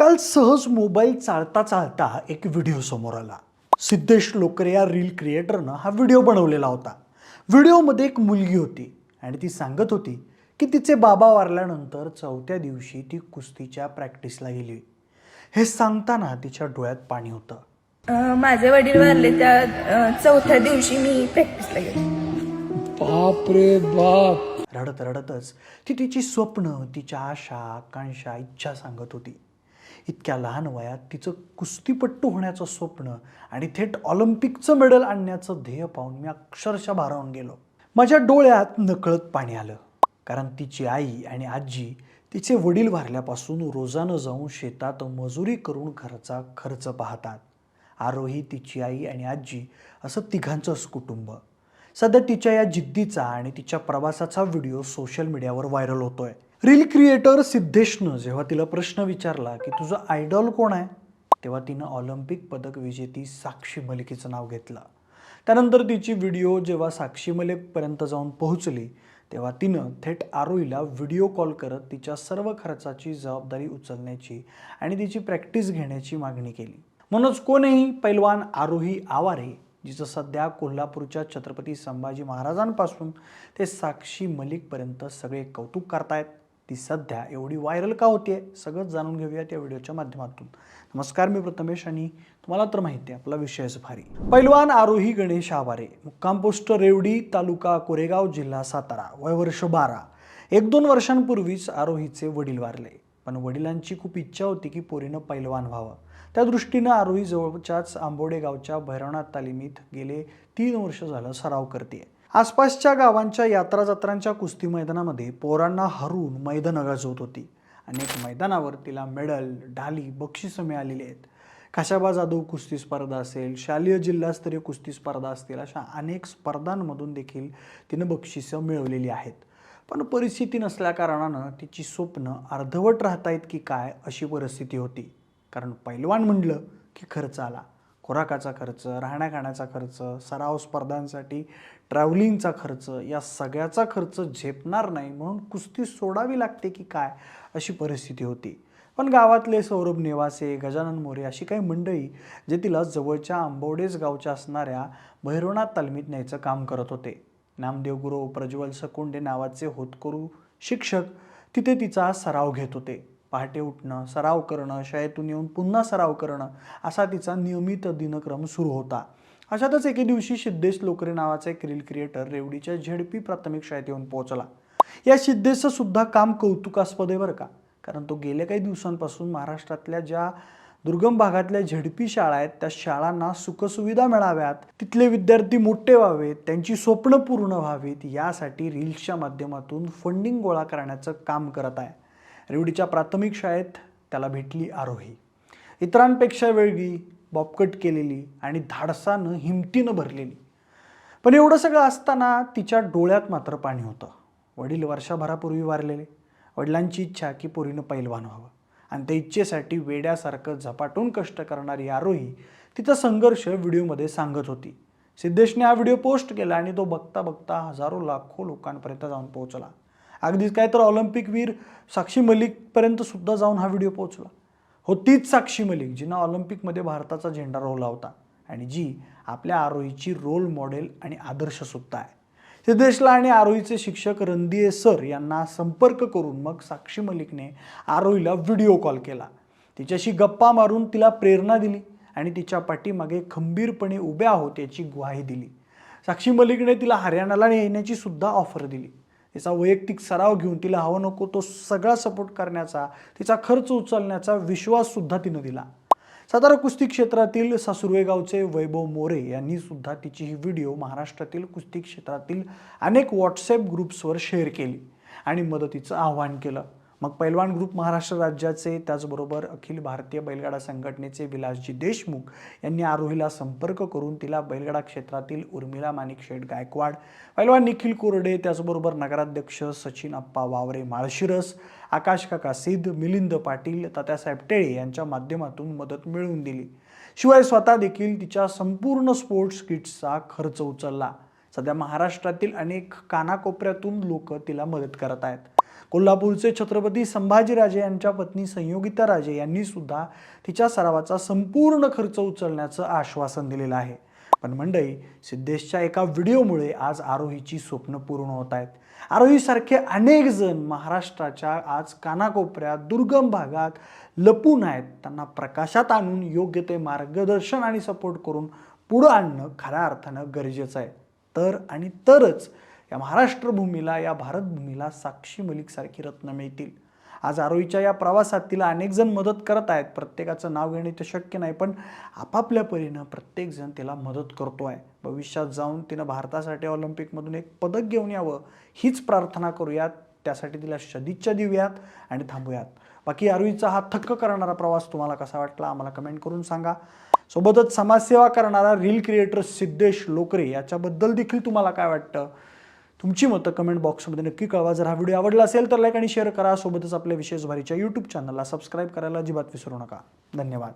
काल सहज मोबाईल चालता चालता एक व्हिडिओ समोर आला. सिद्धेश लोकरे या रील क्रिएटरनं हा व्हिडिओ बनवलेला होता. व्हिडिओमध्ये एक मुलगी होती आणि ती सांगत होती की तिचे बाबा वारल्यानंतर चौथ्या दिवशी ती कुस्तीच्या प्रॅक्टिसला गेली. हे सांगताना तिच्या डोळ्यात पाणी होतं. माझे वडील वारले त्या चौथ्या दिवशी मी प्रॅक्टिसला गेले. बाप रे बाप. रडत रडतच ती तिची स्वप्न तिच्या आशा आकांक्षा इच्छा सांगत होती. इतक्या लहान वयात तिचं कुस्तीपट्टू होण्याचं स्वप्न आणि थेट ऑलिम्पिकचं मेडल आणण्याचं ध्येय पाहून मी अक्षरशः भारावून गेलो. माझ्या डोळ्यात नकळत पाणी आलं. कारण तिची आई आणि आजी तिचे वडील वारल्यापासून रोजानं जाऊन शेतात मजुरी करून घरचा खर्च पाहतात. आरोही तिची आई आणि आजी असं तिघांचंच कुटुंब. सध्या तिच्या या जिद्दीचा आणि तिच्या प्रवासाचा व्हिडिओ सोशल मीडियावर व्हायरल होतोय. रील क्रिएटर सिद्धेशनं जेव्हा तिला प्रश्न विचारला की तुझं आयडॉल कोण आहे? तेव्हा तिनं ऑलिम्पिक पदक विजेती साक्षी मलिकेचं नाव घेतलं. त्यानंतर तिची व्हिडिओ जेव्हा साक्षी मलिकपर्यंत जाऊन पोहोचली तेव्हा तिनं थेट आरोहीला व्हिडिओ कॉल करत तिच्या सर्व खर्चाची जबाबदारी उचलण्याची आणि तिची प्रॅक्टिस घेण्याची मागणी केली. म्हणूनच कोणीही पैलवान आरोही आवारे जिचं सध्या कोल्हापूरच्या छत्रपती संभाजी महाराजांपासून ते साक्षी मलिकपर्यंत सगळे कौतुक करतायत? ती सध्या एवढी व्हायरल का होते सगळंच जाणून घेऊयात या व्हिडिओच्या माध्यमातून. नमस्कार मी प्रथमेश आणि तुम्हाला तर माहिती आहे आपला विषयच भारी पैलवान आरोही गणेश आवारे मुक्काम पोस्ट रेवडी तालुका कोरेगाव जिल्हा सातारा वय वर्ष बारा. एक दोन वर्षांपूर्वीच आरोहीचे वडील वारले पण वडिलांची खूप इच्छा होती की पोरीनं पैलवान व्हावं. त्या दृष्टीनं आरोही जवळच्याच आंबोडे गावच्या भैरवनाथ तालिमीत गेले तीन वर्ष झालं सराव करते आसपासच्या गावांच्या यात्रा जत्रांच्या कुस्ती मैदानामध्ये पोरांना हरून मैदान गाजवत होती. अनेक मैदानावर तिला मेडल ढाली बक्षिसं मिळालेली आहेत. काशाबा जाधव कुस्ती स्पर्धा असेल शालेय जिल्हास्तरीय कुस्ती स्पर्धा असतील अशा अनेक स्पर्धांमधून देखील तिनं बक्षिसं मिळवलेली आहेत. पण परिस्थिती नसल्या कारणानं तिची स्वप्न अर्धवट राहतायत की काय अशी परिस्थिती होती. कारण पैलवान म्हणलं की खर्च आला. खुराकाचा खर्च राहण्याखाण्याचा खर्च सराव स्पर्धांसाठी ट्रॅव्हलिंगचा खर्च या सगळ्याचा खर्च झेपणार नाही म्हणून कुस्ती सोडावी लागते की काय अशी परिस्थिती होती. पण गावातले सौरभ नेवासे गजानन मोरे अशी काही मंडळी जे तिला जवळच्या आंबवडेच गावच्या असणाऱ्या भैरवनाथ तालमीत न्यायचं काम करत होते. नामदेव गुरु प्रज्वल सकुंडे नावाचे होतकरू शिक्षक तिथे तिचा सराव घेत होते. पहाटे उठणं सराव करणं शाळेतून येऊन पुन्हा सराव करणं असा तिचा नियमित दिनक्रम सुरू होता. अशातच एके दिवशी सिद्धेश लोकरे नावाचा एक रील क्रिएटर रेवडीच्या झेडपी प्राथमिक शाळेत येऊन पोहोचला. या सिद्धेशचं सुद्धा काम कौतुकास्पद आहे बरं का? कारण तो गेल्या काही दिवसांपासून महाराष्ट्रातल्या ज्या दुर्गम भागातल्या झेडपी शाळा आहेत त्या शाळांना सुखसुविधा मिळाव्यात तिथले विद्यार्थी मोठे व्हावेत त्यांची स्वप्न पूर्ण व्हावीत यासाठी रील्सच्या माध्यमातून फंडिंग गोळा करण्याचं काम करत आहे. रेवडीच्या प्राथमिक शाळेत त्याला भेटली आरोही. इतरांपेक्षा वेगळी बॉबकट केलेली आणि धाडसानं हिमतीनं भरलेली. पण एवढं सगळं असताना तिच्या डोळ्यात मात्र पाणी होतं. वडील वर्षभरापूर्वी वारलेले. वडिलांची इच्छा की पोरीनं पैलवान व्हावं. आणि त्या इच्छेसाठी वेड्यासारखं झपाटून कष्ट करणारी आरोही तिचा संघर्ष व्हिडिओमध्ये सांगत होती. सिद्धेशने हा व्हिडिओ पोस्ट केला आणि तो बघता बघता हजारो लाखो लोकांपर्यंत जाऊन पोहोचला. अगदीच काय तर ऑलिम्पिकवीर साक्षी मलिकपर्यंत सुद्धा जाऊन हा व्हिडिओ पोहोचला. हो तीच साक्षी मलिक जिनं ऑलिम्पिकमध्ये भारताचा झेंडा रोवला होता आणि जी आपल्या आरोहीची रोल मॉडेल आणि आदर्शसुद्धा आहे. सिद्धेशला आणि आरोहीचे शिक्षक रणदिये सर यांना संपर्क करून मग साक्षी मलिकने आरोहीला व्हिडिओ कॉल केला. तिच्याशी गप्पा मारून तिला प्रेरणा दिली आणि तिच्या पाठीमागे खंबीरपणे उभे आहोत याची ग्वाही दिली. साक्षी मलिकने तिला हरियाणाला येण्याची सुद्धा ऑफर दिली. तिचा वैयक्तिक सराव घेऊन तिला हवं नको तो सगळा सपोर्ट करण्याचा तिचा खर्च उचलण्याचा विश्वाससुद्धा तिनं दिला. सातारा कुस्ती क्षेत्रातील सासुर्वे गावचे वैभव मोरे यांनी सुद्धा तिची ही व्हिडिओ महाराष्ट्रातील कुस्ती क्षेत्रातील अनेक व्हॉट्सॲप ग्रुप्सवर शेअर केली आणि मदतीचं आवाहन केलं. मग पैलवान ग्रुप महाराष्ट्र राज्याचे त्याचबरोबर अखिल भारतीय बैलगाडा संघटनेचे विलासजी देशमुख यांनी आरोहीला संपर्क करून तिला बैलगाडा क्षेत्रातील उर्मिला माणिक शेठ गायकवाड पैलवान निखिल कोरडे त्याचबरोबर नगराध्यक्ष सचिन अप्पा वावरे माळशिरस आकाश काका सिद्ध मिलिंद पाटील तात्यासाहेब टेळे यांच्या माध्यमातून मदत मिळवून दिली. शिवाय स्वतः देखील तिच्या संपूर्ण स्पोर्ट्स किट्सचा खर्च उचलला. सध्या महाराष्ट्रातील अनेक कानाकोपऱ्यातून लोक तिला मदत करत आहेत. कोल्हापूरचे छत्रपती संभाजीराजे यांच्या पत्नी संयोगिता राजे यांनी सुद्धा तिच्या सरावाचा संपूर्ण खर्च उचलण्याचं आश्वासन दिलेलं आहे. पण मंडई सिद्धेशच्या एका व्हिडिओमुळे आज आरोहीची स्वप्न पूर्ण होत आहेत. आरोहीसारखे अनेक जण महाराष्ट्राच्या आज कानाकोपऱ्यात दुर्गम भागात लपून आहेत. त्यांना प्रकाशात आणून योग्य ते मार्गदर्शन आणि सपोर्ट करून पुढं आणणं खऱ्या अर्थानं गरजेचं आहे. तर आणि तरच या महाराष्ट्र भूमीला या भारतभूमीला साक्षी मलिकसारखी रत्न मिळतील. आज आरोईच्या या प्रवासात तिला अनेकजण मदत करत आहेत. प्रत्येकाचं नाव घेणे ते शक्य नाही पण आपापल्या परीनं प्रत्येकजण तिला मदत करतो आहे भविष्यात जाऊन तिनं भारतासाठी ऑलिम्पिकमधून एक पदक घेऊन यावं हीच प्रार्थना करूयात. त्यासाठी तिला सदिच्छा देऊयात आणि थांबूयात. बाकी आरोईचा हा थक्क करणारा प्रवास तुम्हाला कसा वाटला आम्हाला कमेंट करून सांगा. सोबतच समाजसेवा करणारा रील क्रिएटर सिद्धेश लोकरे याच्याबद्दल देखील तुम्हाला काय वाटतं? तुमची मतं कमेंट बॉक्समध्ये नक्की कळवा. जर हा व्हिडिओ आवडला असेल तर लाईक आणि शेअर करा. सोबतच आपल्या विशेष भारीच्या यूट्यूब चॅनलला सबस्क्राईब करायला अजिबात विसरू नका. धन्यवाद.